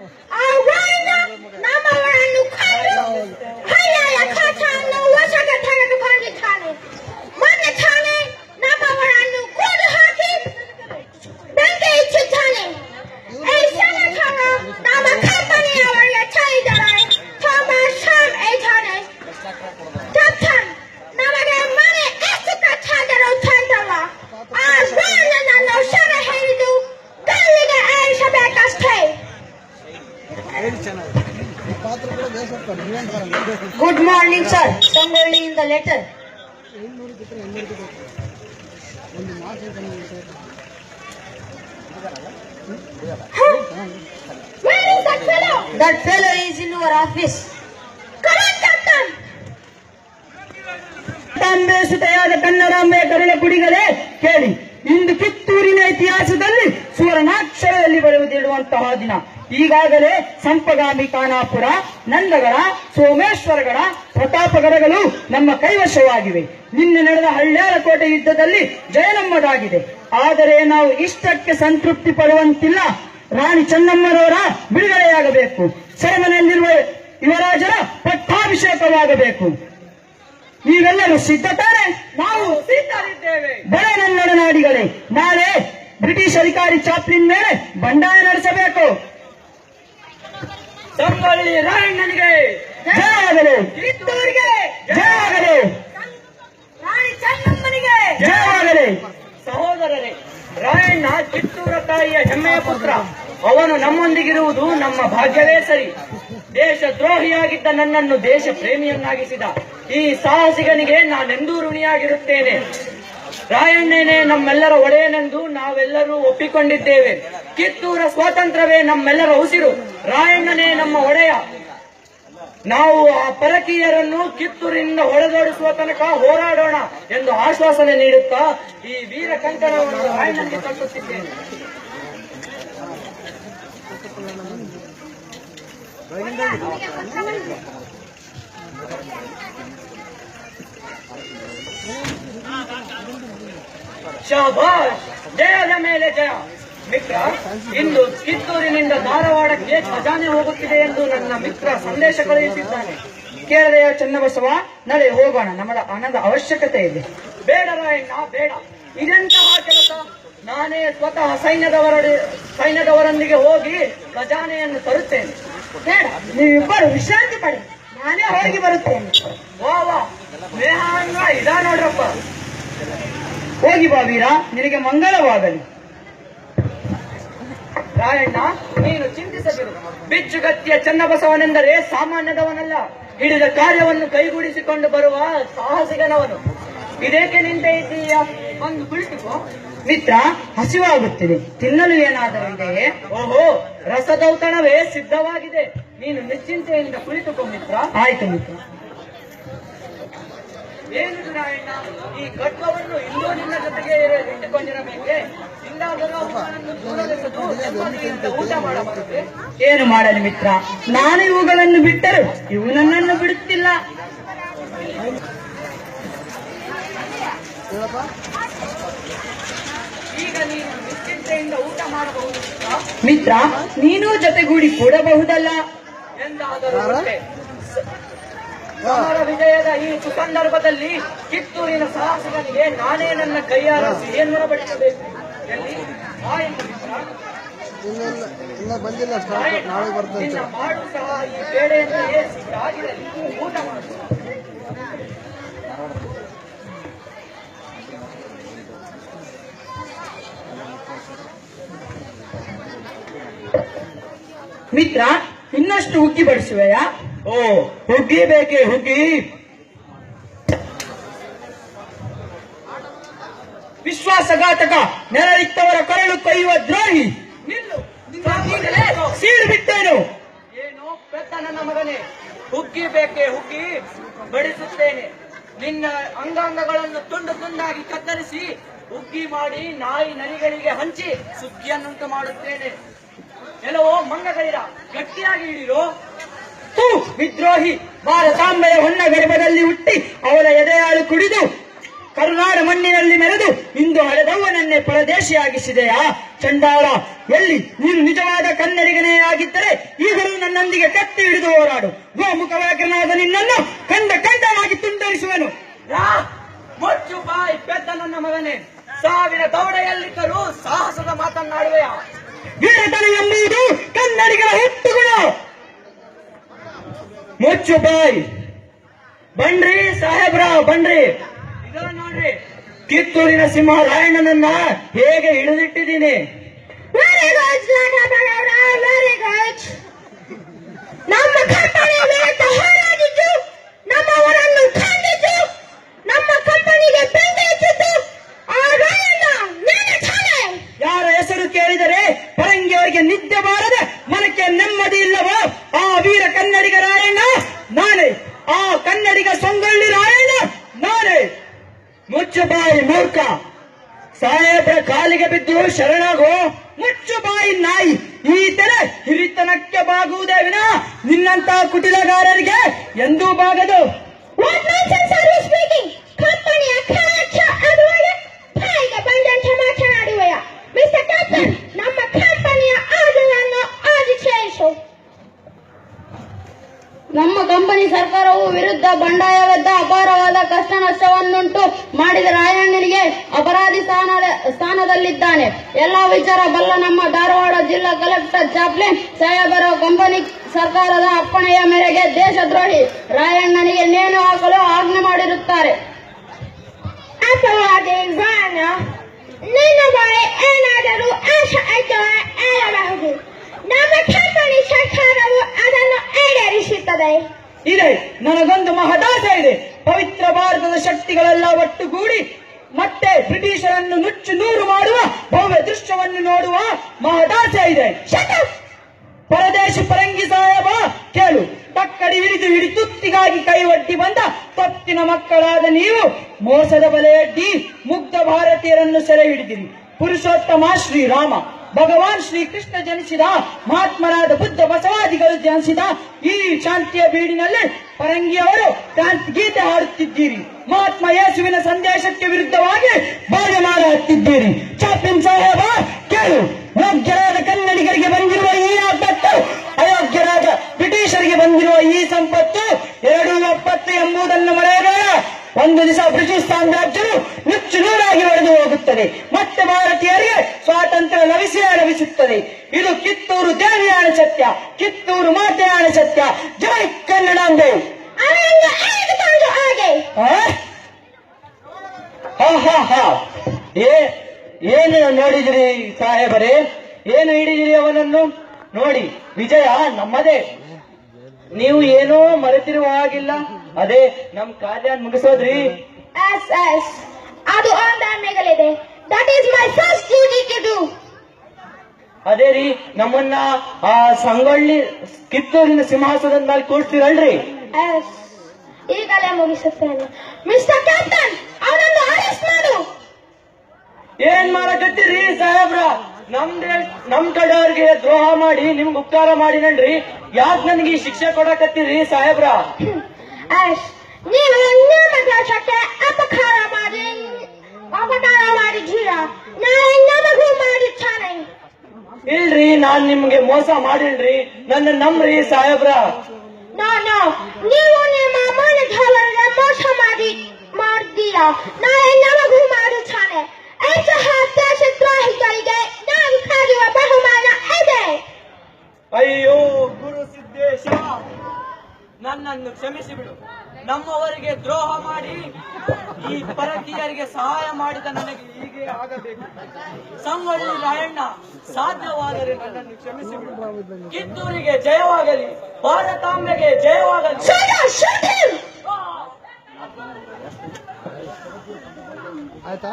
I fellow is in our office. Come on, Captain. Tambe ಸುತೆಯಾದ ಕನ್ನಡಾಂಬೆಯ ಕರುಳ ಕುಡಿಗಳೇ ಕೇಳಿ ಇಂದು ಕಿತ್ತೂರಿನ ಇತಿಹಾಸದಲ್ಲಿ ಸುವರ್ಣಾಕ್ಷರದಲ್ಲಿ ಬರೆಯುವುದಿಡುವಂತಹ ದಿನ ಈಗಾಗಲೇ ಸಂಪಗಾಮಿ ಖಾನಾಪುರ ನಂದಗಡ ಸೋಮೇಶ್ವರಗಳ ಪ್ರತಾಪಗಡಗಳು ನಮ್ಮ ಕೈವಶವಾಗಿವೆ. ನಿನ್ನೆ ನಡೆದ ಹಳ್ಳ್ಯಾರ ಕೋಟೆ ಯುದ್ಧದಲ್ಲಿ ಜಯನಮ್ಮದಾಗಿದೆ ಆದರೆ ನಾವು ಇಷ್ಟಕ್ಕೆ ಸಂತೃಪ್ತಿ ಪಡುವಂತಿಲ್ಲ. ರಾಣಿ ಚೆನ್ನಮ್ಮನವರ ಬಿಡುಗಡೆಯಾಗಬೇಕು. ಸೆರೆಮನೆಯಲ್ಲಿರುವ ಯುವರಾಜರ ಪಟ್ಟಾಭಿಷೇಕವಾಗಬೇಕು. ನೀವೆಲ್ಲರೂ ಸಿದ್ಧತಾನೆ ನಾವು ಸಿದ್ಧರಿದ್ದೇವೆ. ಬಳೆ ನನ್ನಡ ನಾಡಿಗಳೇ ನಾಳೆ ಬ್ರಿಟಿಷ್ ಅಧಿಕಾರಿ ಚಾಪ್ಲಿನ್ ಮೇಲೆ ಬಂಡಾಯ ನಡೆಸಬೇಕು ಸಂಗೊಳ್ಳಿ ರಾಯಣ್ಣನಿಗೆ. ಜಯವಾಗಲಿ ಕಿತ್ತೂರಿಗೆ. ಜಯವಾಗಲಿ ರಾಣಿ ಚೆನ್ನಮ್ಮನಿಗೆ. ಜಯವಾಗಲಿ ಸಹೋದರರೇ ರಾಯಣ್ಣ ಕಿತ್ತೂರ ತಾಯಿಯ ಹೆಮ್ಮೆಯ ಪುತ್ರ. ಅವನು ನಮ್ಮೊಂದಿಗಿರುವುದು ನಮ್ಮ ಭಾಗ್ಯವೇ ಸರಿ. ದೇಶ ದ್ರೋಹಿಯಾಗಿದ್ದ ನನ್ನನ್ನು ದೇಶ ಪ್ರೇಮಿಯನ್ನಾಗಿಸಿದ ಈ ಸಾಹಸಿಗನಿಗೆ ನಾನೆಂದೂ ಋಣಿಯಾಗಿರುತ್ತೇನೆ. ರಾಯಣ್ಣನೇ ನಮ್ಮೆಲ್ಲರ ಒಡೆಯನೆಂದು ನಾವೆಲ್ಲರೂ ಒಪ್ಪಿಕೊಂಡಿದ್ದೇವೆ. ಕಿತ್ತೂರ ಸ್ವಾತಂತ್ರ್ಯವೇ ನಮ್ಮೆಲ್ಲರ ಉಸಿರು. ರಾಯಣ್ಣನೇ ನಮ್ಮ ಒಡೆಯ. ನಾವು ಆ ಪರಕೀಯರನ್ನು ಕಿತ್ತೂರಿನಿಂದ ಹೊಡೆದೋಡಿಸುವ ತನಕ ಹೋರಾಡೋಣ ಎಂದು ಆಶ್ವಾಸನೆ ನೀಡುತ್ತಾ ಈ ವೀರ ಕಂಕಣವನ್ನು ರಾಯಣ್ಣನಿಗೆ ಶಾಬಾಷ್, ಜಯದ ಮೇಲೆ ಜಯ. ಮಿತ್ರ, ಇಂದು ಕಿತ್ತೂರಿನಿಂದ ಧಾರವಾಡಕ್ಕೆ ಖಜಾನೆ ಹೋಗುತ್ತಿದೆ ಎಂದು ನನ್ನ ಮಿತ್ರ ಸಂದೇಶ ಕಳುಹಿಸಿದ್ದಾನೆ. ಕೇರಳೆಯ ಚನ್ನಬಸವ, ನಡೆ ಹೋಗೋಣ ನಮ್ಮದ ಹಣದ ಅವಶ್ಯಕತೆ ಇದೆ. ಬೇಡ ರಾಯಣ್ಣ, ಬೇಡ. ಇದೆಂತಹ ಕೆಲಸ? ನಾನೇ ಸ್ವತಃ ಸೈನ್ಯದವರ ಸೈನ್ಯದವರೊಂದಿಗೆ ಹೋಗಿ ಖಜಾನೆಯನ್ನು ತರುತ್ತೇನೆ. ಬೇಡ, ನೀವಿಬ್ಬರು ವಿಶ್ರಾಂತಿ ಪಡೆ. ನಾನೇ ಹೋಗಿ ಬರುತ್ತೇನೆ. ವಾ ವಾ ಸ್ನೇಹ ಇದಾ ನೋಡ್ರಪ್ಪ. ಹೋಗಿ ಬಾ ವೀರ, ನಿನಗೆ ಮಂಗಳವಾಗಲಿ. ರಾಯಣ್ಣ ನೀನು ಚಿಂತಿಸಬೇಕು ಬಿಚ್ಚುಗತ್ತಿಯ ಚನ್ನಬಸವನೆಂದರೆ ಸಾಮಾನ್ಯದವನಲ್ಲ. ಹಿಡಿದ ಕಾರ್ಯವನ್ನು ಕೈಗೂಡಿಸಿಕೊಂಡು ಬರುವ ಸಾಹಸಿಗನವನು. ಇದೇಕೆ ನಿಂತೆ ಇದ್ದೀಯ? ಒಂದು ಕುಳಿತುಕೋ. ಮಿತ್ರ, ಹಸಿವಾಗುತ್ತಿದೆ. ತಿನ್ನಲು ಏನಾದರೂ ಇದೆಯೇ? ಓಹೋ, ರಸದೌತಣವೇ ಸಿದ್ಧವಾಗಿದೆ. ನೀನು ನಿಶ್ಚಿಂತೆಯಿಂದ ಕುಳಿತುಕೋ, ಮಿತ್ರ. ಆಯ್ತು, ಮಿತ್ರ. ಏನು ನಾರಾಯಣ ಈ ಖಡ್ಗವನ್ನು ಇನ್ನೂ ನಿನ್ನ ಜೊತೆಗೆ ಇಟ್ಟುಕೊಂಡಿರಬೇಕೆ? ಊಟ ಮಾಡಬಾರದೆ. ಏನು ಮಾಡಲಿ ಮಿತ್ರ? ನಾನು ಇವುಗಳನ್ನು ಬಿಟ್ಟರು. ಇವು ನನ್ನನ್ನು ಬಿಡುತ್ತಿಲ್ಲ. ಈಗ ನೀನು ನಿಶ್ಚಿಂತೆಯಿಂದ ಊಟ ಮಾಡಬಹುದು ಮಿತ್ರ. ನೀನು ಜೊತೆಗೂಡಿ ಕೂಡಬಹುದಲ್ಲ. ಎಂದಾದರೂ ಸಮರ ವಿಜಯದ ಈ ಸುಸಂದರ್ಭದಲ್ಲಿ ಕಿತ್ತೂರಿನ ಸಾಹಸಗಳಿಗೆ ನಾನೇ ನನ್ನ ಕೈಯಾರಿಸಿ ಏನು ಬಡಿಸಬೇಕು ಬಂದಿಲ್ಲ ಸ್ಟಾರ್ಟ್. ನಾಳೆ ಬರ್ತಂತೆ. ನಿನ್ನ ಮಾಡು ಸಹ ಈ ಬೇಳೆಯನ್ನೇ ಸಿದ್ಧಾಗಿರಲಿ ಊಟ ಮಾಡು ಮಿತ್ರ ಇನ್ನಷ್ಟು ಉಕ್ಕಿ ಬಡಿಸುವೆಯಾ? ಓ ಹುಗ್ಗಿ ಬೇಕೆ ಹುಗ್ಗಿ? ವಿಶ್ವಾಸಘಾತಕ ನೆರಳಿತ್ತವರ ಕರಳು ಕೊಯ್ಯುವ ದ್ರೋಹಿ. ಸೀಳು ಬಿಟ್ಟೇನು? ಏನು ಪೆದ್ದ ನನ್ನ ಮಗನೇ. ಹುಗ್ಗಿ ಬೇಕೆ ಹುಗ್ಗಿ? ಬಡಿಸುತ್ತೇನೆ. ನಿನ್ನ ಅಂಗಾಂಗಗಳನ್ನು ತುಂಡು ತುಂಡಾಗಿ ಕತ್ತರಿಸಿ ಹುಗ್ಗಿ ಮಾಡಿ ನಾಯಿ ನರಿಗಳಿಗೆ ಹಂಚಿ ಸುಗ್ಗಿಯನ್ನುಂಟು ಮಾಡುತ್ತೇನೆ. ಕೆಲವೋ ಮಂಗಗಳಿರ ಗಟ್ಟಿಯಾಗಿ ಹಿಡಿರೋ ತೂ ವಿದ್ರೋಹಿ ಭಾರತಾಂಬೆಯ ಹೊನ್ನ ಗರ್ಭದಲ್ಲಿ ಹುಟ್ಟಿ ಅವಳ ಎದೆಯಾಳು ಕುಡಿದು ಕರುನಾಡ ಮಣ್ಣಿನಲ್ಲಿ ಮೆರೆದು ಇಂದು ಹಳೆದವ್ವನನ್ನೇ ಪರದೇಶಿಯಾಗಿಸಿದೆಯಾ? ಚಂಡಾಳ ಎಲ್ಲಿ? ನೀನು ನಿಜವಾದ ಕನ್ನಡಿಗನೇ ಆಗಿದ್ದರೆ ಈಗಲೂ ನನ್ನೊಂದಿಗೆ ಕತ್ತಿ ಹಿಡಿದು ಹೋರಾಡು. ಗೋ ವ್ಯಾಘ್ರನಾದ ನಿನ್ನನ್ನು ಕಂಡ ಕಂಡನಾಗಿ ತುಂಡರಿಸುವನು. ಮುಚ್ಚು ಬಾಯ್ ಪೆದ್ದ ನನ್ನ ಮಗನೇ. ಸಾವಿರ ದೌಡೆಯಲ್ಲಿದ್ದರೂ ಸಾಹಸದ ಮಾತನ್ನಾಡುವೆಯಾ? ವೀರತನ ಎಂಬುದು ಕನ್ನಡಿಗರ ಹುಟ್ಟುಗುಣ. ಮುಚ್ಚು ಬಾಯ್. ಬನ್ರಿ ಸಾಹೇಬ್ರ ಬನ್ರಿ. ಇದ ನೋಡ್ರಿ. ಕಿತ್ತೂರಿನ ಸಿಂಹ ರಾಯಣ್ಣನನ್ನ ಹೇಗೆ ಹಿಡಿದಿಟ್ಟಿದ್ದೀನಿ ನಮ್ಮ ಕಂಪನಿ ವಿರುದ್ಧ ಹೋರಾಡಿದ್ದು ನಮ್ಮವರನ್ನು ಖಂಡಿತು ನಮ್ಮ ಕಂಪನಿಗೆ ಬೆಂಕಿ ಹಚ್ಚಿದ್ದು ಆ ರಾಯಣ್ಣ ನೀನು ತಾನೇ ಯಾರ ಹೆಸರು ಕೇಳಿದರೆ ಪರಂಗಿಯವರಿಗೆ ನಿದ್ದೆ ಬಾರದೆ ಮನಕ್ಕೆ ನೆಮ್ಮದಿ ಇಲ್ಲವೋ ಆ ವೀರ ಕನ್ನಡಿಗ ರಾಯಣ್ಣ ನಾನೇ ಆ ಕನ್ನಡಿಗ ಸೊಂಗೊಳ್ಳಿ ರಾಯಣ್ಣ ನಾನೇ ಮುಚ್ಚು ಬಾಯಿ ಮೂರ್ಖ ಸಾಹೇಬ್ರ ಕಾಲಿಗೆ ಬಿದ್ದು ಶರಣಾಗೋ ಮುಚ್ಚು ಬಾಯಿ ನಾಯಿ. ಈ ತರ ಹಿರಿತನಕ್ಕೆ ಬಾಗುವುದೇ ವಿನ ನಿನ್ನಂತ ಕುಟಿಲಗಾರರಿಗೆ ಎಂದೂ ಬಾಗದು. ನಮ್ಮ ಕಂಪನಿ ಸರ್ಕಾರವು ವಿರುದ್ಧ ಬಂಡಾಯವೆದ್ದ ಅಪಾರವಾದ ಕಷ್ಟ ನಷ್ಟವನ್ನುಂಟು ಮಾಡಿದ ರಾಯಣ್ಣನಿಗೆ ಅಪರಾಧಿ ಸ್ಥಾನ ಸ್ಥಾನದಲ್ಲಿದ್ದಾನೆ. ಎಲ್ಲಾ ವಿಚಾರ ಬಲ್ಲ ನಮ್ಮ ಧಾರವಾಡ ಜಿಲ್ಲಾ ಕಲೆಕ್ಟರ್ ಚಾಪ್ಲಿನ್ ಸಾಹೇಬರ ಕಂಪನಿ ಸರ್ಕಾರದ ಅಪ್ಪಣೆಯ ಮೇರೆಗೆ ದೇಶದ್ರೋಹಿ ರಾಯಣ್ಣನಿಗೆ ನೇಣು ಹಾಕಲು ಆಜ್ಞೆ ಮಾಡಿರುತ್ತಾರೆ. ಏನಾದರೂ ನಮ್ಮ ಸರ್ಕಾರವು ಅದನ್ನು ಈಡೇರಿಸುತ್ತದೆ. ಇದೆ. ನನಗೊಂದು ಮಹದಾಸೆ ಇದೆ. ಪವಿತ್ರ ಭಾರತದ ಶಕ್ತಿಗಳೆಲ್ಲ ಒಟ್ಟುಗೂಡಿ ಮತ್ತೆ ಬ್ರಿಟಿಷರನ್ನು ನುಚ್ಚು ನೂರು ಮಾಡುವ, ಭವ್ಯ ದೃಶ್ಯವನ್ನು ನೋಡುವ ಮಹದಾಸೆ ಇದೆ! ಪರದೇಶಿ ಪರಂಗಿ ಸಾಹೇಬ, ಕೇಳು. ತಕ್ಕಡಿ ಹಿಡಿದು ಹಿಡಿ ತುತ್ತಿಗಾಗಿ ಕೈ ಒಡ್ಡಿ ಬಂದ ತಪ್ಪಿನ ಮಕ್ಕಳಾದ ನೀವು ಮೋಸದ ಬಲೆಯಡ್ಡಿ ಮುಗ್ಧ ಭಾರತೀಯರನ್ನು ಸೆರೆ ಹಿಡಿದಿರಿ. ಪುರುಷೋತ್ತಮ ಶ್ರೀರಾಮ. ಭಗವಾನ್ ಶ್ರೀಕೃಷ್ಣ ಜನಿಸಿದ ಮಹಾತ್ಮರಾದ ಬುದ್ಧ ಬಸವಾದಿಗಳು ಜನಿಸಿದ ಈ ಶಾಂತಿಯ ಬೀಡಿನಲ್ಲಿ ಪರಂಗಿಯವರು ಕ್ರಾಂತಿ ಗೀತೆ ಹಾಡುತ್ತಿದ್ದೀರಿ. ಮಹಾತ್ಮ ಯೇಸುವಿನ ಸಂದೇಶಕ್ಕೆ ವಿರುದ್ಧವಾಗಿ ಬಾಲ್ಯಮಾರ ಹತ್ತಿದ್ದೀರಿ. ಚಾಪಿನ್ ಸಾಹೇಬ, ಕೇಳು. ಯೋಗ್ಯರಾದ ಕನ್ನಡಿಗರಿಗೆ ಬಂದಿರುವ ಈ ಆಪತ್ತು, ಅಯೋಗ್ಯರಾದ ಬ್ರಿಟಿಷರಿಗೆ ಬಂದಿರುವ ಈ ಸಂಪತ್ತು, ಎರಡು ಒಪ್ಪತ್ತು ಎಂಬುದನ್ನು ಮರೆಯಬೇಡ. ಒಂದು ದಿವಸ ಬ್ರಿಟಿಷ್ ಸಾಮ್ರಾಜ್ಯವು ನುಚ್ಚು ನೂರಾಗಿ ಒಡೆದು ಹೋಗುತ್ತದೆ. ಮತ್ತೆ ಭಾರತೀಯರಿಗೆ ಸ್ವಾತಂತ್ರ್ಯ ಲಭಿಸಿ ಲಭಿಸುತ್ತದೆ. ಇದು ಕಿತ್ತೂರು ದೇವಿಯಾಣ ಸತ್ಯ, ಕಿತ್ತೂರು ಮಾತೆಯಾಣ ಸತ್ಯ. ಜೈ ಕನ್ನಡಾಂಬೆ ಏನು ನೋಡಿದಿರಿ ಸಾಹೇಬರೇ? ಏನು ಹಿಡಿದಿರಿ ಅವನನ್ನು? ನೋಡಿ, ವಿಜಯ ನಮ್ಮದೇ. ನೀವು ಏನೋ ಮರೆತಿರುವ ಹಾಗಿಲ್ಲ. ಅದೇ ನಮ್ ಕಾರ್ಯ ಮುಗಿಸೋದ್ರಿ. Yes yes. ಅದು ಆನ್ ಮೇಗಲಿದೆ that is my first duty to do ಅದೇ ರೀ ನಮ್ಮನ್ನ ಆ ಸಂಗೊಳ್ಳಿ ಕಿತ್ತೂರಿನ ಸಿಂಹಾಸನದ ಮೇಲೆ ಕೂರ್ತೀರಲ್ರಿ ಎಸ್. ಈಗಲೇ ಮುಗಿಸುತ್ತೇನೆ. ಮಿಸ್ಟರ್ ಕ್ಯಾಪ್ಟನ್ ಅವನನ್ನು ಅರೆಸ್ಟ್ ಮಾಡು. ಏನ್ ಮಾಡಕತ್ತೀರಿ ಸಾಹೇಬ್ರ? ನಮ್ ನಮ್ ಕಡೆಯವ್ರಿಗೆ ದ್ರೋಹ ಮಾಡಿ ನಿಮ್ಗೆ ಉಪಕಾರ ಮಾಡಿನಲ್ರಿ ಯಾಕೆ ನನಗೆ ಈ ಶಿಕ್ಷೆ ಕೊಡಕತ್ತೀರಿ ಸಾಹೇಬ್ರ? ಎಸ್ ನೀವು ನಿಮ್ಮ ದೇಶಕ್ಕೆ ಅಪಕಾರ ಮಾಡಿ ಅಪಕಾರ ಮಾಡಿದ್ದೀರಾ ನಾನು ನಮಗೂ ಮಾಡಿದ್ದಾನೆ ಇಲ್ರಿ ನಾನ್ ನಿಮ್ಗೆ ಮೋಸ ಮಾಡಿಲ್ರಿ ನನ್ನ ನಂಬ್ರಿ ಸಾಹೇಬ್ರ ನಾನು ನೀವು ನಿಮ್ಮ ಮನೆಯವರಿಗೆ ಮೋಸ ಮಾಡಿ ಮಾಡಿದ್ದೀರಾ ನಾನು ನಮಗೂ ಮಾಡುತ್ತಾನೆ ಇಂತಹ ದೇಶದ್ರೋಹಿಗಳಿಗೆ ನಾನು ಕಾಯುವ ಬಹುಮಾನ ಇದೆ ಅಯ್ಯೋ ಗುರು ಸಿದ್ದೇಶ ನನ್ನನ್ನು ಕ್ಷಮಿಸಿ ನಮ್ಮವರಿಗೆ ದ್ರೋಹ ಮಾಡಿ ಈ ಪರಕೀಯರಿಗೆ ಸಹಾಯ ಮಾಡಿದ ನನಗೆ ಹೀಗೆ ಆಗಬೇಕು. ಸಂಗೊಳ್ಳಿ ರಾಯಣ್ಣ ಸಾಧ್ಯವಾದರೆ ನನ್ನನ್ನು ಕ್ಷಮಿಸಿ ಕಿತ್ತೂರಿಗೆ ಜಯವಾಗಲಿ ಭಾರತಾಂಬೆಗೆ ಜಯವಾಗಲಿ! ಆಯ್ತಾ?